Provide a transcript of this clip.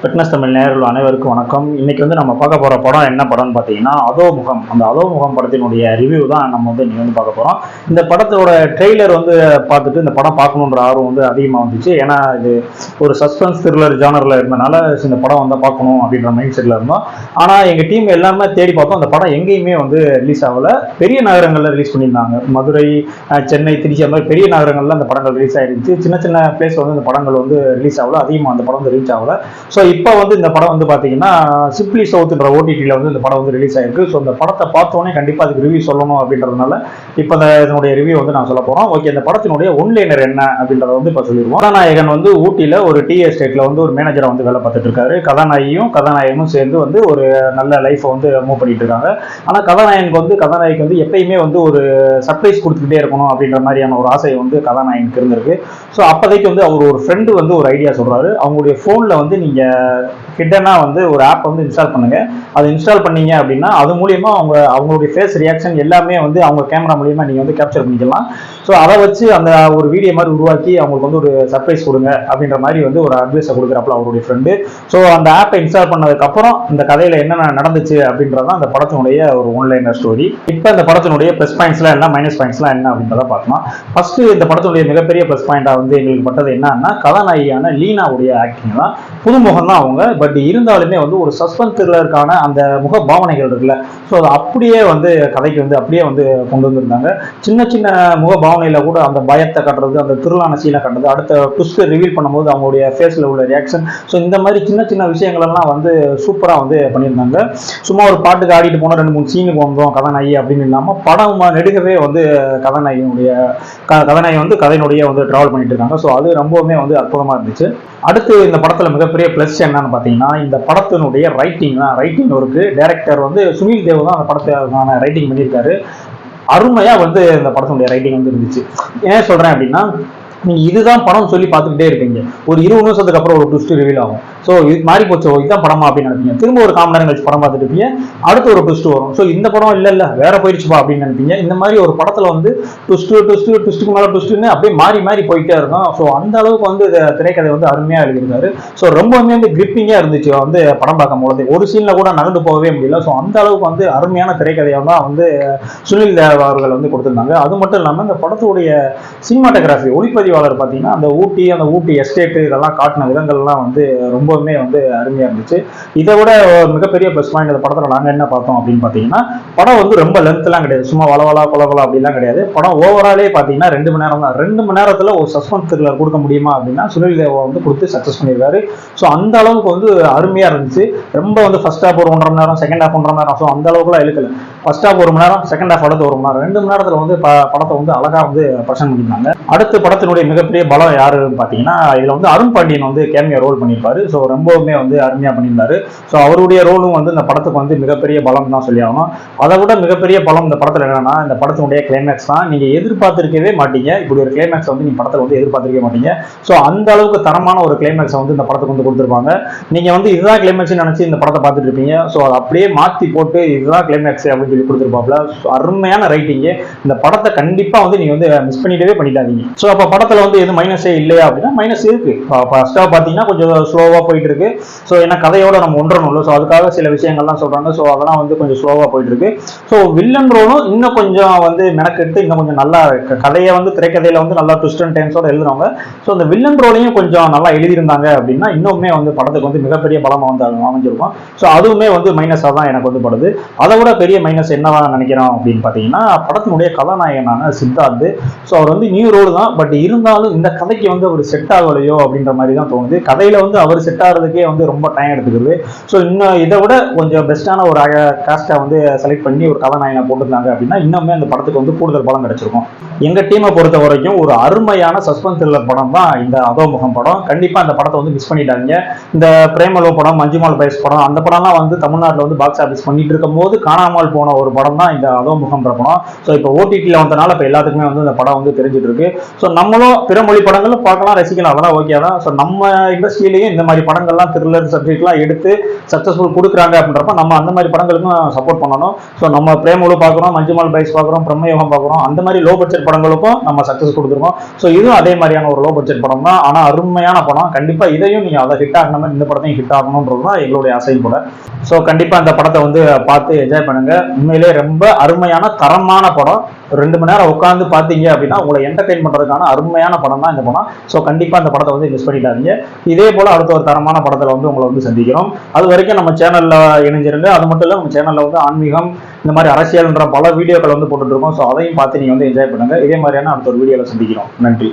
Fitness Tamil நேரில் அனைவருக்கும் வணக்கம். இன்னைக்கு வந்து நம்ம பார்க்க போகிற படம் என்ன படம்னு பார்த்தீங்கன்னா அதோ முகம். அந்த அதோ முகம் படத்தினுடைய ரிவ்யூ தான் நம்ம வந்து நீங்கள் வந்து பார்க்க போகிறோம் இந்த படத்தோட ட்ரெய்லர் வந்து பார்த்துட்டு இந்த படம் பார்க்கணுன்ற ஆர்வம் வந்து அதிகமாக வந்துச்சு. ஏன்னா இது ஒரு சஸ்பென்ஸ் த்ரில்லர் ஜானரில் இருந்தனால இந்த படம் வந்து பார்க்கணும் அப்படின்ற மைண்ட் செட்டில் இருந்தோம். ஆனால் எங்கள் டீம் எல்லாருமே தேடி பார்த்தோம். அந்த படம் எங்கேயுமே வந்து ரிலீஸ் ஆகல. பெரிய நகரங்களில் ரிலீஸ் பண்ணியிருந்தாங்க. மதுரை சென்னை திருச்சி அந்த மாதிரி பெரிய நகரங்களில் அந்த படங்கள் ரிலீஸ் ஆகிருந்துச்சு சின்ன சின்ன பிளேஸ் வந்து இந்த படங்கள் வந்து ரிலீஸ் ஆகல. அதிகமாக அந்த படம் வந்து ரீச் ஆகலை. ஸோ இப்போ வந்து இந்த படம் வந்து பார்த்தீங்கன்னா சிப்ளி சவுத்துன்ற ஓடிடியில் வந்து இந்த படம் வந்து ரிலீஸ் ஆயிருக்கு. ஸோ இந்த படத்தை பார்த்தோன்னே கண்டிப்பாக அதுக்கு ரிவ்யூ சொல்லணும் அப்படின்றதுனால இப்போ இந்த இதனுடைய ரிவ்யூ வந்து நான் சொல்ல போகிறோம் ஓகே இந்த படத்தினுடைய ஒன்லைனர் என்ன அப்படின்றத வந்து இப்போ சொல்லிடுவோம். கதாநாயகன் வந்து ஊட்டியில் ஒரு டீ எஸ்டேட்டில் வந்து ஒரு மேனேஜரை வந்து வேலை பார்த்துட்டு இருக்காரு. கதாநாயகியும் கதாநாயகனும் சேர்ந்து வந்து ஒரு நல்ல லைஃப்பை வந்து மூவ் பண்ணிட்டு இருக்காங்க. ஆனால் கதாநாயகனுக்கு வந்து கதாநாயகி வந்து எப்பயுமே வந்து ஒரு சர்ப்ரைஸ் கொடுத்துக்கிட்டே இருக்கணும் அப்படின்ற மாதிரியான ஒரு ஆசை வந்து கதாநாயகனுக்கு இருந்திருக்கு. ஸோ அப்போதைக்கு வந்து அவர் ஒரு ஃப்ரெண்டு வந்து ஒரு ஐடியா சொல்கிறாரு அவங்களுடைய ஃபோனில் வந்து நீங்கள் ஹிட்டனா வந்து ஒரு ஆப் வந்து இன்ஸ்டால் பண்ணுங்க. அதை இன்ஸ்டால் பண்ணீங்க அப்படின்னா அது மூலியமா அவங்க அவங்களுடைய ஃபேஸ் ரியாக்ஷன் எல்லாமே வந்து அவங்க கேமரா மூலியமா நீங்க வந்து கேப்சர் பண்ணிக்கலாம். ஸோ அதை வச்சு அந்த ஒரு வீடியோ மாதிரி உருவாக்கி அவங்களுக்கு வந்து ஒரு சர்ப்ரைஸ் கொடுங்க அப்படின்ற மாதிரி வந்து ஒரு அட்வைஸை கொடுக்குறப்பல அவருடைய ஃப்ரெண்டு ஸோ அந்த ஆப்பை இன்ஸ்டால் பண்ணதுக்கப்புறம் இந்த கதையில என்னென்ன நடந்துச்சு அப்படின்றதான் அந்த படத்தினுடைய ஒரு ஒன்லைனர் ஸ்டோரி இப்போ இந்த படத்தினுடைய ப்ளஸ் பாயிண்ட்ஸ்லாம் என்ன மைனஸ் பாயிண்ட்ஸ்லாம் என்ன அப்படின்றத பார்க்கலாம். ஃபர்ஸ்ட் இந்த படத்தினுடைய மிகப்பெரிய ப்ளஸ் பாயிண்டாக வந்து எங்களுக்கு பட்டது என்னன்னா கதாநாயகியான லீனாவுடைய ஆக்டிங் தான். புதுமுகம் தான் அவங்க. பட் இருந்தாலுமே வந்து ஒரு சஸ்பென்ஸ் த்ரில்லருக்கான அந்த முக பாவனைகள் இருக்குல்ல. ஸோ அது அப்படியே வந்து கதைக்கு வந்து அப்படியே வந்து கொண்டு வந்திருந்தாங்க. சின்ன சின்ன முக பாவனையில் கூட அந்த பயத்தை கட்டுறது அந்த திருளான சீனை கட்டுறது அடுத்த ட்விஸ்ட் ரிவீல் பண்ணும்போது அவங்களுடைய ஃபேஸில் உள்ள ரியாக்ஷன் ஸோ இந்த மாதிரி சின்ன சின்ன விஷயங்கள்லாம் வந்து சூப்பராக வந்து பண்ணியிருந்தாங்க. சும்மா ஒரு பாட்டுக்கு ஆடிட்டு போனால் ரெண்டு மூணு சீனுக்கு வந்தோம் கதாநாயகி அப்படின்னு இல்லாமல் படம் நெடுகவே வந்து கதாநாயகியினுடைய க- கதாநாயகி வந்து கதையினுடைய வந்து ட்ராவல் பண்ணிட்டு இருக்காங்க. ஸோ அது ரொம்பவுமே வந்து அற்புதமாக இருந்துச்சு. அடுத்து இந்த படத்துல மிகப்பெரிய ப்ளஸ் என்னன்னு பார்த்தீங்கன்னா இந்த படத்தினுடைய ரைட்டிங் தான். ரைட்டிங் இருக்கு. டைரக்டர் வந்து சுனில் தேவ் தான் அந்த படத்துக்கான ரைட்டிங் பண்ணியிருக்காரு. அருமையா வந்து இந்த படத்தினுடைய ரைட்டிங் வந்து இருந்துச்சு. ஏன் சொல்றேன் அப்படின்னா நீங்க இதுதான் படம் சொல்லி பார்த்துக்கிட்டே இருப்பீங்க. ஒரு இருபது நிமிஷத்துக்கு அப்புறம் ஒரு ட்விஸ்ட் ரிவீல் ஆகும். ஸோ இது மாறி போச்சு இதுதான் படமா அப்படின்னு நினைப்பீங்க. திரும்ப ஒரு காமன் நேரம் கழிச்சு படம் பார்த்துட்டு இருப்பீங்க. அடுத்து ஒரு ட்விஸ்ட் வரும். ஸோ இந்த படம் இல்லை இல்லை வேற போயிடுச்சுப்பா அப்படின்னு நினைப்பீங்க. இந்த மாதிரி ஒரு படத்துல வந்து ட்விஸ்ட் ட்விஸ்ட் ட்விஸ்ட்டுக்கு மேலே ட்விஸ்ட்னு அப்படியே மாறி மாறி போயிட்டே இருக்கும். ஸோ அந்த அளவுக்கு வந்து இந்த திரைக்கதை வந்து அருமையாக எழுதியிருக்காரு. ஸோ ரொம்பவுமே வந்து கிரிப்பிங்காக இருந்துச்சு வந்து படம் பார்க்கும் பொழுது. ஒரு சீனில் கூட நடந்து போகவே முடியல. ஸோ அந்த அளவுக்கு வந்து அருமையான திரைக்கதையை தான் வந்து சுனில் தேவ் அவர்கள் வந்து கொடுத்துருந்தாங்க. அது மட்டும் இல்லாமல் இந்த படத்துடைய சினிமாட்டோகிராஃபி ஒளிப்பதிவாளர் பார்த்தீங்கன்னா அந்த ஊட்டி அந்த ஊட்டி எஸ்டேட்டு இதெல்லாம் காட்டின விதங்கள்லாம் வந்து ரொம்பவுமே வந்து அருமையாக இருந்துச்சு. இதை விட மிகப்பெரிய ப்ளஸ் பாயிண்ட் இந்த படத்தில் நாங்கள் என்ன பார்த்தோம் அப்படின்னு பார்த்தீங்கன்னா படம் வந்து ரொம்ப லென்த்லாம் கிடையாது. சும்மா வளவலா கொலவலா அப்படிலாம் கிடையாது. படம் ஓவராலே பார்த்தீங்கன்னா ரெண்டு மணி நேரம் தான் ரெண்டு மணி நேரத்தில் ஒரு சஸ்பென்ஸ் த்ரில்லர் கொடுக்க முடியுமா அப்படின்னா சுனில் தேவா வந்து கொடுத்து சக்ஸஸ் பண்ணியிருக்காரு. ஸோ அந்த அளவுக்கு வந்து அருமையாக இருந்துச்சு. ரொம்ப வந்து ஃபர்ஸ்ட் ஹாஃப் ஒரு ஒன்றரை மணி நேரம் செகண்ட் ஹாஃப் ஒன்றரை மணி நேரம். ஸோ அந்த அளவுக்குலாம் இழுக்கல. ஃபர்ஸ்ட் ஹாஃப் ஒரு மணி நேரம் செகண்ட் ஹாஃப் அடுத்து ஒரு மணி நேரம். ரெண்டு மணி நேரத்தில் வந்து படத்தை வந்து அழகாக வந்து பிரசன்ட் பண்ணியிருந்தாங்க. அடுத்த படத்தினுடைய மிகப்பெரிய பலம் யாருன்னு பார்த்தீங்கன்னா இதில் வந்து அருண் பாண்டியன் வந்து கேமியா ரோல் பண்ணியிருப்பாரு. ஸோ ரொம்பவுமே வந்து அருமையாக பண்ணியிருந்தாரு. ஸோ அவருடைய ரோலும் வந்து இந்த படத்துக்கு வந்து மிகப்பெரிய பலம் தான் சொல்லி ஆகணும். அதை விட மிகப்பெரிய பலம் இந்த படத்தில் என்னன்னா இந்த படத்தினுடைய கிளைமேக்ஸ் தான். நீங்கள் எதிர்பார்த்திருக்கவே மாட்டீங்க. இப்படி ஒரு கிளைமேக்ஸ் வந்து நீங்கள் படத்தில் வந்து எதிர்பார்த்திருக்கவே மாட்டீங்க. ஸோ அந்த அளவுக்கு தரமான ஒரு கிளைமேக்ஸை வந்து இந்த படத்துக்கு வந்து கொடுத்துருப்பாங்க. நீங்கள் வந்து இதுதான் கிளைமேக்ஸ் நினச்சி இந்த படத்தை பார்த்துட்டு இருப்பீங்க. ஸோ அதை அப்படியே மாற்றி போட்டு இதுதான் கிளைமேக்ஸ் அப்படின்னு சொல்லி கொடுத்துருப்பாப்ல. அருமையான ரைட்டிங்கு இந்த படத்தை கண்டிப்பாக வந்து நீங்கள் வந்து மிஸ் பண்ணிட்டவே பண்ணிட்டாதீங்க ஸோ அப்போ படத்தில் வந்து எதுவும் மைனஸே இல்லையா அப்படின்னா மைனஸ் இருக்கு. ஃபர்ஸ்ட்டாக பார்த்தீங்கன்னா கொஞ்சம் ஸ்லோவாக போயிட்டு இருக்கு ஸோ ஏன்னா கதையோட நம்ம ஒன்றணும்ல. ஸோ அதுக்காக சில விஷயங்கள்லாம் சொல்கிறாங்க ஸோ அதெல்லாம் வந்து கொஞ்சம் ஸ்லோவாக போயிட்டு இருக்கு ஸோ வில்லன் ரோலும் இன்னும் கொஞ்சம் வந்து மெனக்கெடுத்து இன்னும் கொஞ்சம் நல்லா கதையை வந்து திரைக்கதையில் வந்து நல்லா ட்விஸ்ட் அண்ட் டைம்ஸோட எழுதுறவங்க. ஸோ அந்த வில்லன் ரோலையும் கொஞ்சம் நல்லா எழுதியிருந்தாங்க அப்படின்னா இன்னுமே வந்து படத்துக்கு வந்து மிகப்பெரிய பலமாக வந்து அமைஞ்சிருக்கும். ஸோ அதுவுமே வந்து மைனஸாக தான் எனக்கு வந்து படுது. அதை விட பெரிய மைனஸ் என்னவா நினைக்கிறோம் அப்படின்னு பார்த்தீங்கன்னா படத்தினுடைய கதாநாயகனான சித்தார்த். ஸோ அவர் வந்து நியூ ரோடு தான். பட் இருந்தாலும் இந்த கதைக்கு வந்து அவர் செட் ஆகலையோ அப்படின்ற மாதிரி தான் தோணுது. கதையில் வந்து அவர் செட் ஆகிறதுக்கே வந்து ரொம்ப டைம் எடுத்துக்கிறது ஸோ இன்னும் இதை விட கொஞ்சம் பெஸ்ட்டான ஒரு காஸ்ட்டை வந்து செலக்ட் பண்ணி ஒரு கதாநாயகனை போட்டிருந்தாங்க அப்படின்னா இன்னுமே அந்த படத்துக்கு வந்து கூடுதல் பலம் கிடைச்சிருக்கும். எங்க டீமை பொறுத்த வரைக்கும் ஒரு அருமையான சஸ்பென்ஸ் த்ரில்லர் படம் தான் இந்த அதோமுகம் படம். கண்டிப்பாக அந்த படத்தை வந்து மிஸ் பண்ணிட்டாங்க இந்த பிரேமலோ படம் மஞ்சுமால் பைஸ் படம் அந்த படம்லாம் வந்து தமிழ்நாட்டில் வந்து பாக்ஸ் ஆஃபீஸ் பண்ணிட்டு இருக்கும் போது காணாமல் போன போன ஒரு படம் தான் இந்த அதோமுகம்ன்ற படம். ஸோ இப்போ ஓடிடியில் வந்தனால இப்போ எல்லாத்துக்குமே வந்து இந்த படம் வந்து தெரிஞ்சுட்டு இருக்கு ஸோ நம்மளும் பிற மொழி படங்களும் பார்க்கலாம் ரசிக்கலாம். அதெல்லாம் ஓகே தான். ஸோ நம்ம இண்டஸ்ட்ரியிலேயே இந்த மாதிரி படங்கள்லாம் த்ரில்லர் சப்ஜெக்ட்லாம் எடுத்து சக்ஸஸ்ஃபுல் கொடுக்குறாங்க அப்படின்றப்ப நம்ம அந்த மாதிரி படங்களுக்கும் சப்போர்ட் பண்ணணும். ஸோ நம்ம பிரேமலு பார்க்குறோம் மஞ்சுமால் பைஸ் பார்க்குறோம் பிரம்மயோகம் பார்க்குறோம். அந்த மாதிரி லோ பட்ஜெட் படங்களுக்கும் நம்ம சக்ஸஸ் கொடுத்துருக்கோம். ஸோ இதுவும் அதே மாதிரியான ஒரு லோ பட்ஜெட் படம் தான். ஆனால் அருமையான படம். கண்டிப்பாக இதையும் நீங்கள் அதை ஹிட் ஆகணும் மாதிரி இந்த படத்தையும் ஹிட் ஆகணுன்றது தான் எங்களுடைய ஆசையும் கூட. ஸோ கண்டிப்பாக அந்த படத்தை வந்து பார்த்து என்ஜாய் பண்ணுங்கள் உண்மையிலே ரொம்ப அருமையான தரமான படம். ரெண்டு மணி நேரம் உட்காந்து பார்த்தீங்க அப்படின்னா உங்களை என்டர்டைன் பண்ணுறதுக்கான அருமையான படம் தான் இந்த படம். ஸோ கண்டிப்பாக அந்த படத்தை வந்து மிஸ் பண்ணிடாதீங்க. இதே போல் அடுத்த ஒரு தரமான படத்தில் வந்து உங்களை வந்து சந்திக்கிறோம். அது வரைக்கும் நம்ம சேனலில் இணைஞ்சிருங்க. அது மட்டும் இல்லை நம்ம சேனலில் வந்து ஆன்மீகம் இந்த மாதிரி அரசியல்ன்ற பல வீடியோக்கள் வந்து போட்டுட்ருக்கோம் ஸோ அதையும் பார்த்து நீங்கள் வந்து என்ஜாய் பண்ணுங்க. இதே மாதிரியான அடுத்த ஒரு வீடியோவில் சந்திக்கிறோம். நன்றி.